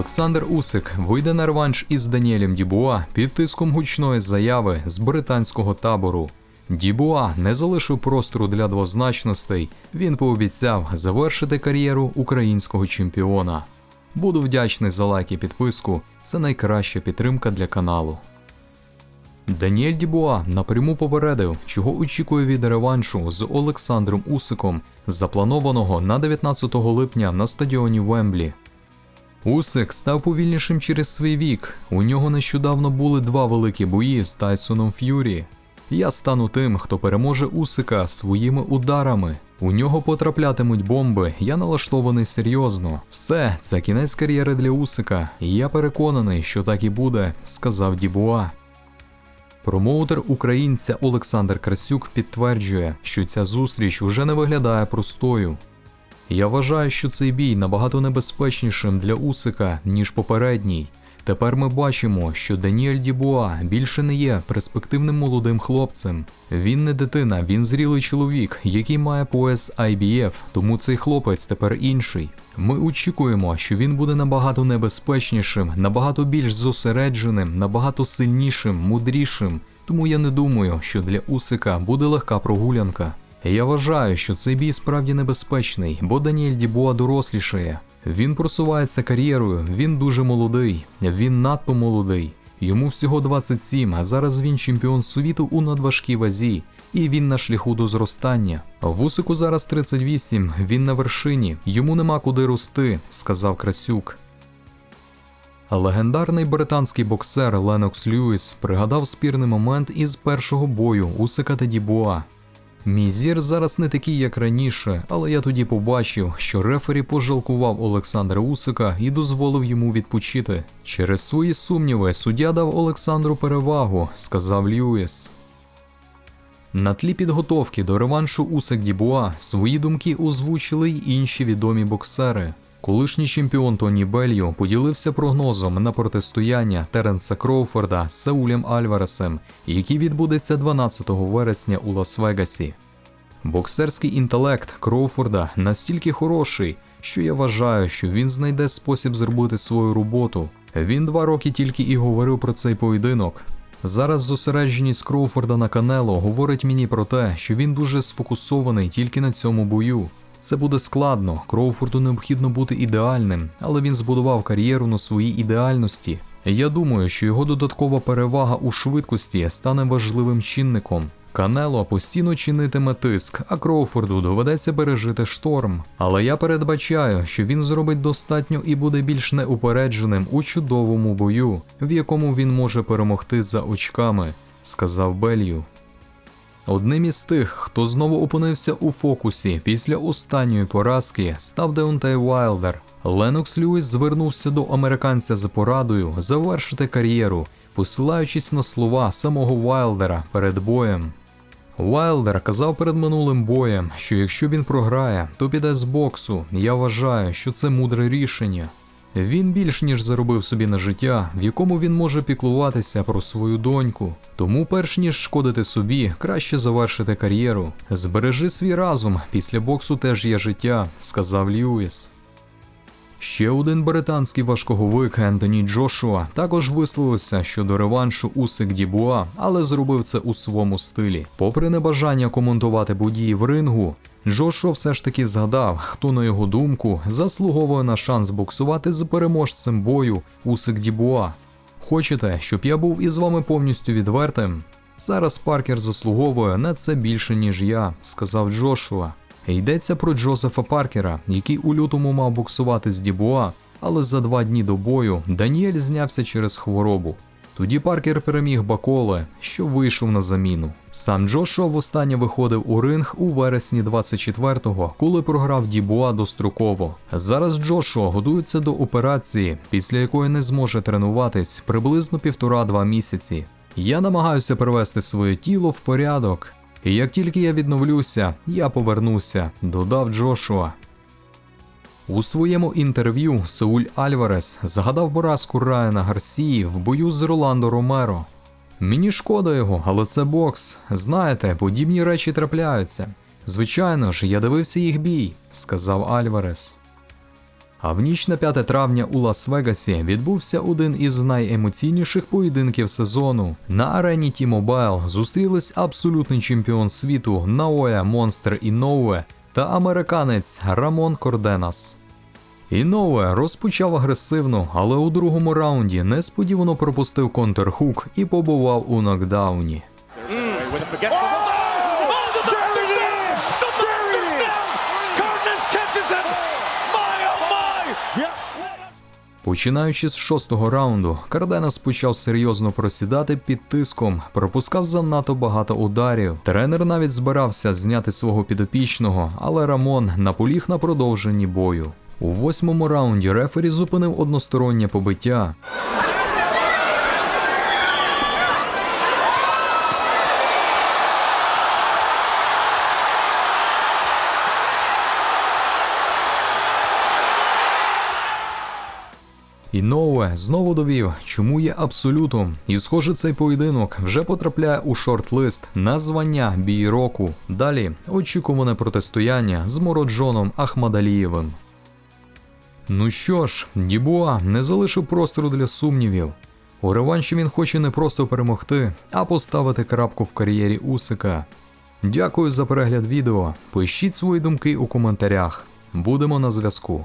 Олександр Усик вийде на реванш із Даніелем Дібуа під тиском гучної заяви з британського табору. Дібуа не залишив простору для двозначностей. Він пообіцяв завершити кар'єру українського чемпіона. Буду вдячний за лайк і підписку. Це найкраща підтримка для каналу. Даніель Дібуа напряму попередив, чого очікує від реваншу з Олександром Усиком, запланованого на 19 липня на стадіоні Вемблі. Усик став повільнішим через свій вік. У нього нещодавно були два великі бої з Тайсоном Ф'юрі. Я стану тим, хто переможе Усика своїми ударами. У нього потраплятимуть бомби, я налаштований серйозно. Все, це кінець кар'єри для Усика, і я переконаний, що так і буде, сказав Дібуа. Промоутер українця Олександр Красюк підтверджує, що ця зустріч уже не виглядає простою. Я вважаю, що цей бій набагато небезпечнішим для Усика, ніж попередній. Тепер ми бачимо, що Даніель Дібуа більше не є перспективним молодим хлопцем. Він не дитина, він зрілий чоловік, який має пояс IBF, тому цей хлопець тепер інший. Ми очікуємо, що він буде набагато небезпечнішим, набагато більш зосередженим, набагато сильнішим, мудрішим. Тому я не думаю, що для Усика буде легка прогулянка. Я вважаю, що цей бій справді небезпечний, бо Даніель Дібуа дорослішає. Він просувається кар'єрою, він дуже молодий, він надто молодий. Йому всього 27, а зараз він чемпіон світу у надважкій вазі, і він на шляху до зростання. Вусику зараз 38, він на вершині, йому нема куди рости, сказав Красюк. Легендарний британський боксер Ленокс Льюіс пригадав спірний момент із першого бою та Дібуа. Мій зір зараз не такий, як раніше, але я тоді побачив, що рефері пожалкував Олександра Усика і дозволив йому відпочити. Через свої сумніви суддя дав Олександру перевагу, сказав Льюіс. На тлі підготовки до реваншу Усик Дібуа свої думки озвучили й інші відомі боксери. Колишній чемпіон Тоні Белью поділився прогнозом на протистояння Теренса Кроуфорда з Саулем Альваресом, який відбудеться 12 вересня у Лас-Вегасі. Боксерський інтелект Кроуфорда настільки хороший, що я вважаю, що він знайде спосіб зробити свою роботу. Він два роки тільки і говорив про цей поєдинок. Зараз зосередженість Кроуфорда на Канело говорить мені про те, що він дуже сфокусований тільки на цьому бою. Це буде складно, Кроуфорду необхідно бути ідеальним, але він збудував кар'єру на своїй ідеальності. Я думаю, що його додаткова перевага у швидкості стане важливим чинником. Канело постійно чинитиме тиск, а Кроуфорду доведеться пережити шторм. Але я передбачаю, що він зробить достатньо і буде більш неупередженим у чудовому бою, в якому він може перемогти за очками, сказав Белью. Одним із тих, хто знову опинився у фокусі після останньої поразки, став Деонтей Вайлдер. Ленокс Льюіс звернувся до американця за порадою завершити кар'єру, посилаючись на слова самого Вайлдера перед боєм. Вайлдер казав перед минулим боєм, що якщо він програє, то піде з боксу. Я вважаю, що це мудре рішення. Він більш ніж заробив собі на життя, в якому він може піклуватися про свою доньку. Тому, перш ніж шкодити собі, краще завершити кар'єру. Збережи свій разум, після боксу теж є життя, сказав Льюіс. Ще один британський важкоговик Ентоні Джошуа також висловився щодо реваншу Усик Дібуа, але зробив це у своєму стилі. Попри небажання коментувати події в рингу, Джошуа все ж таки згадав, хто, на його думку, заслуговує на шанс боксувати з переможцем бою Усик Дібуа. Хочете, щоб я був із вами повністю відвертим? Зараз Паркер заслуговує на це більше, ніж я, сказав Джошуа. Йдеться про Джозефа Паркера, який у лютому мав боксувати з Дібуа, але за два дні до бою Даніель знявся через хворобу. Тоді Паркер переміг Баколе, що вийшов на заміну. Сам Джошуа востаннє виходив у ринг у вересні 24-го, коли програв Дібуа достроково. Зараз Джошуа готується до операції, після якої не зможе тренуватись приблизно півтора-два місяці. Я намагаюся привести своє тіло в порядок. І як тільки я відновлюся, я повернуся, додав Джошуа. У своєму інтерв'ю Сауль Альварес згадав поразку Райана Гарсії в бою з Роландо Ромеро. Мені шкода його, але це бокс. Знаєте, подібні речі трапляються. Звичайно ж, я дивився їх бій, сказав Альварес. А в ніч на 5 травня у Лас-Вегасі відбувся один із найемоційніших поєдинків сезону. На арені T-Mobile зустрілись абсолютний чемпіон світу Наоя Монстр Іноуе та американець Рамон Корденас. Іноуе розпочав агресивно, але у другому раунді несподівано пропустив контрхук і побував у нокдауні. With Починаючи з шостого раунду, Карденас почав серйозно просідати під тиском, пропускав занадто багато ударів. Тренер навіть збирався зняти свого підопічного, але Рамон наполіг на продовженні бою. У восьмому раунді рефері зупинив одностороннє побиття. І Ноуе знову довів, чому є абсолютом. І схоже, цей поєдинок вже потрапляє у шорт-лист на звання бій року. Далі очікуване протистояння з Мороджоном Ахмадалієвим. Ну що ж, Дібуа не залишив простору для сумнівів. У реванші він хоче не просто перемогти, а поставити крапку в кар'єрі Усика. Дякую за перегляд відео. Пишіть свої думки у коментарях. Будемо на зв'язку.